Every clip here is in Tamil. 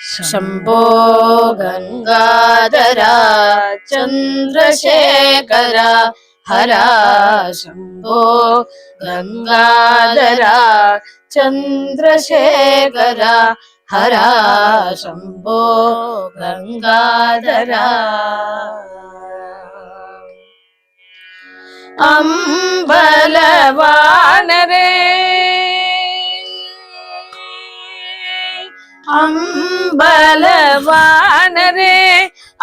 शम्भो गङ्गाधरा चन्द्रशेखरा हरा शम्भो गङ्गाधरा चन्द्रशेखरा हरा शम्भो गङ्गाधरा अम्बलवा அம்பலவானரே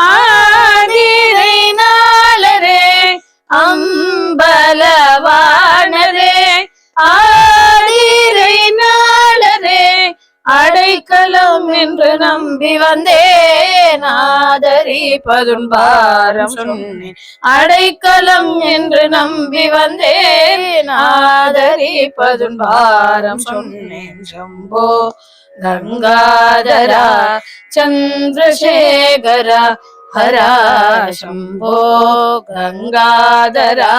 ஆடிரை என்று நம்பி வந்தேன். ஆதரிப்பதுன்பாரம் சொன்னேன். அடைக்கலம் என்று நம்பி வந்தேன். ஆதரிப்பதுன்பாரம் சொன்னேன். சம்போ கங்காதரா சந்திரசேகரா ஹரா சம்போ கங்காதரா.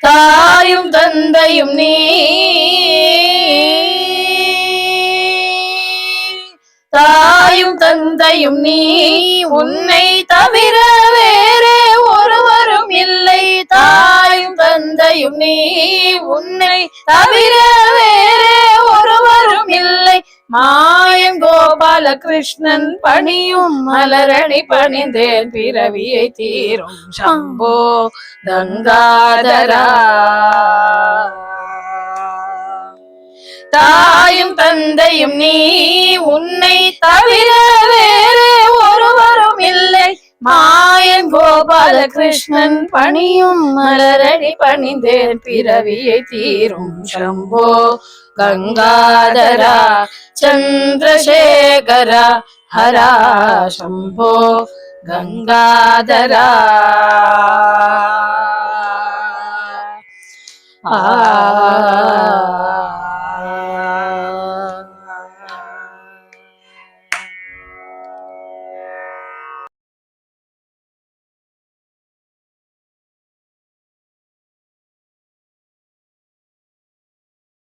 தாயும் தந்தையும் நீ தந்தையும் நீ உன்னை தவிர வேறே ஒருவரும் இல்லை. தாயும் தந்தையும் நீ உன்னை தவிர வேறே ஒருவரும் இல்லை. மாயம் கோபால கிருஷ்ணன் பணியும் மலரணி பணிந்தேன். பிறவியை தீரும் சம்போ கங்காதரா தாயும் தந்தையும் நீ. உன்னை தவிர வேறு ஒருவரும் இல்லை. மாயன் கோபால கிருஷ்ணன் பணியும் மலரடி பணிந்தேன். பிறவியை தீரும் சம்போ கங்காதரா சந்திரசேகரா ஹரா சம்போ கங்காதரா. ஆ